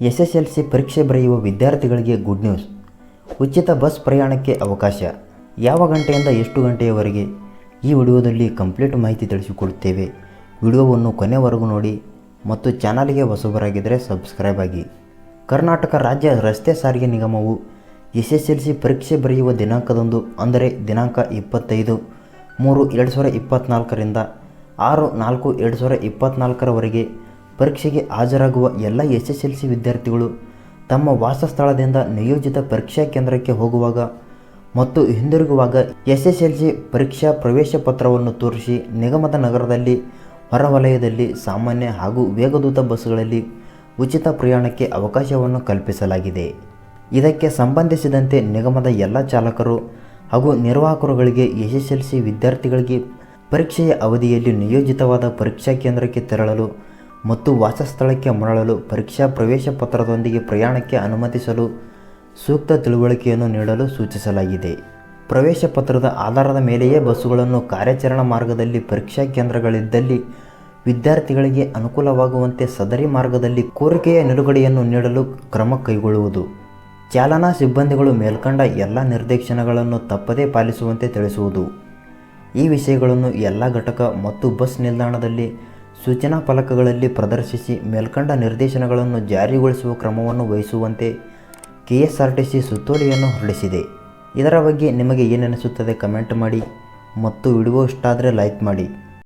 S S L C ಪರೀಕ್ಷೆ ಬರೆಯುವ ವಿದ್ಯಾರ್ಥಿಗಳಿಗೆ ಗುಡ್ ನ್ಯೂಸ್ ಉಚಿತ ಬಸ್ ಪ್ರಯಾಣಕ್ಕೆ ಅವಕಾಶ. ಯಾವ ಗಂಟೆಯಿಂದ ಎಷ್ಟು ಗಂಟೆಯವರೆಗೆ? ಈ ವಿಡಿಯೋದಲ್ಲಿ ಕಂಪ್ಲೀಟ್ ಮಾಹಿತಿ ತಿಳಿಸಿಕೊಡುತ್ತೇವೆ. ವಿಡಿಯೋವನ್ನು ಕೊನೆವರೆಗೂ ನೋಡಿ ಮತ್ತು ಚಾನಲ್ಗೆ ಹೊಸಬರಾಗಿದ್ದರೆ ಸಬ್ಸ್ಕ್ರೈಬ್ ಆಗಿ. ಕರ್ನಾಟಕ ರಾಜ್ಯ ರಸ್ತೆ ಸಾರಿಗೆ ನಿಗಮವು ಎಸ್ ಎಸ್ ಎಲ್ ಸಿ ಪರೀಕ್ಷೆ ಬರೆಯುವ ದಿನಾಂಕದಂದು ಅಂದರೆ ದಿನಾಂಕ ಇಪ್ಪತ್ತೈದು ಮೂರು ಎರಡು ಸಾವಿರ ಇಪ್ಪತ್ತ್ನಾಲ್ಕರಿಂದ ಆರು ನಾಲ್ಕು ಎರಡು ಸಾವಿರ ಇಪ್ಪತ್ತ್ನಾಲ್ಕರವರೆಗೆ ಪರೀಕ್ಷೆಗೆ ಹಾಜರಾಗುವ ಎಲ್ಲ ಎಸ್ ಎಸ್ ಎಲ್ ಸಿ ವಿದ್ಯಾರ್ಥಿಗಳು ತಮ್ಮ ವಾಸಸ್ಥಳದಿಂದ ನಿಯೋಜಿತ ಪರೀಕ್ಷಾ ಕೇಂದ್ರಕ್ಕೆ ಹೋಗುವಾಗ ಮತ್ತು ಹಿಂದಿರುಗುವಾಗ ಎಸ್ ಎಸ್ ಎಲ್ ಸಿ ಪರೀಕ್ಷಾ ಪ್ರವೇಶ ಪತ್ರವನ್ನು ತೋರಿಸಿ ನಿಗಮದ ನಗರದಲ್ಲಿ, ಹೊರವಲಯದಲ್ಲಿ, ಸಾಮಾನ್ಯ ಹಾಗೂ ವೇಗದೂತ ಬಸ್ಗಳಲ್ಲಿ ಉಚಿತ ಪ್ರಯಾಣಕ್ಕೆ ಅವಕಾಶವನ್ನು ಕಲ್ಪಿಸಲಾಗಿದೆ. ಇದಕ್ಕೆ ಸಂಬಂಧಿಸಿದಂತೆ ನಿಗಮದ ಎಲ್ಲ ಚಾಲಕರು ಹಾಗೂ ನಿರ್ವಾಹಕರುಗಳಿಗೆ ಎಸ್ ಎಸ್ ಎಲ್ ಸಿ ವಿದ್ಯಾರ್ಥಿಗಳಿಗೆ ಪರೀಕ್ಷೆಯ ಅವಧಿಯಲ್ಲಿ ನಿಯೋಜಿತವಾದ ಪರೀಕ್ಷಾ ಕೇಂದ್ರಕ್ಕೆ ತೆರಳಲು ಮತ್ತು ವಾಸಸ್ಥಳಕ್ಕೆ ಮರಳಲು ಪರೀಕ್ಷಾ ಪ್ರವೇಶ ಪತ್ರದೊಂದಿಗೆ ಪ್ರಯಾಣಕ್ಕೆ ಅನುಮತಿಸಲು ಸೂಕ್ತ ತಿಳುವಳಿಕೆಯನ್ನು ನೀಡಲು ಸೂಚಿಸಲಾಗಿದೆ. ಪ್ರವೇಶ ಪತ್ರದ ಆಧಾರದ ಮೇಲೆಯೇ ಬಸ್ಸುಗಳನ್ನು ಕಾರ್ಯಾಚರಣಾ ಮಾರ್ಗದಲ್ಲಿ ಪರೀಕ್ಷಾ ಕೇಂದ್ರಗಳಿದ್ದಲ್ಲಿ ವಿದ್ಯಾರ್ಥಿಗಳಿಗೆ ಅನುಕೂಲವಾಗುವಂತೆ ಸದರಿ ಮಾರ್ಗದಲ್ಲಿ ಕೋರಿಕೆಯ ನಿಲುಗಡೆಯನ್ನು ನೀಡಲು ಕ್ರಮ ಕೈಗೊಳ್ಳುವುದು. ಚಾಲನಾ ಸಿಬ್ಬಂದಿಗಳು ಮೇಲ್ಕಂಡ ಎಲ್ಲ ನಿರ್ದೇಶನಗಳನ್ನು ತಪ್ಪದೇ ಪಾಲಿಸುವಂತೆ ತಿಳಿಸುವುದು. ಈ ವಿಷಯಗಳನ್ನು ಎಲ್ಲ ಘಟಕ ಮತ್ತು ಬಸ್ ನಿಲ್ದಾಣದಲ್ಲಿ ಸೂಚನಾ ಫಲಕಗಳಲ್ಲಿ ಪ್ರದರ್ಶಿಸಿ ಮೇಲ್ಕಂಡ ನಿರ್ದೇಶನಗಳನ್ನು ಜಾರಿಗೊಳಿಸುವ ಕ್ರಮವನ್ನು ವಹಿಸುವಂತೆ K S R T C ಸುತ್ತೋಲೆಯನ್ನು ಹೊರಡಿಸಿದೆ. ಇದರ ಬಗ್ಗೆ ನಿಮಗೆ ಏನೆನಿಸುತ್ತದೆ ಕಮೆಂಟ್ ಮಾಡಿ ಮತ್ತು ವಿಡಿಯೋ ಇಷ್ಟ ಆದರೆ ಲೈಕ್ ಮಾಡಿ.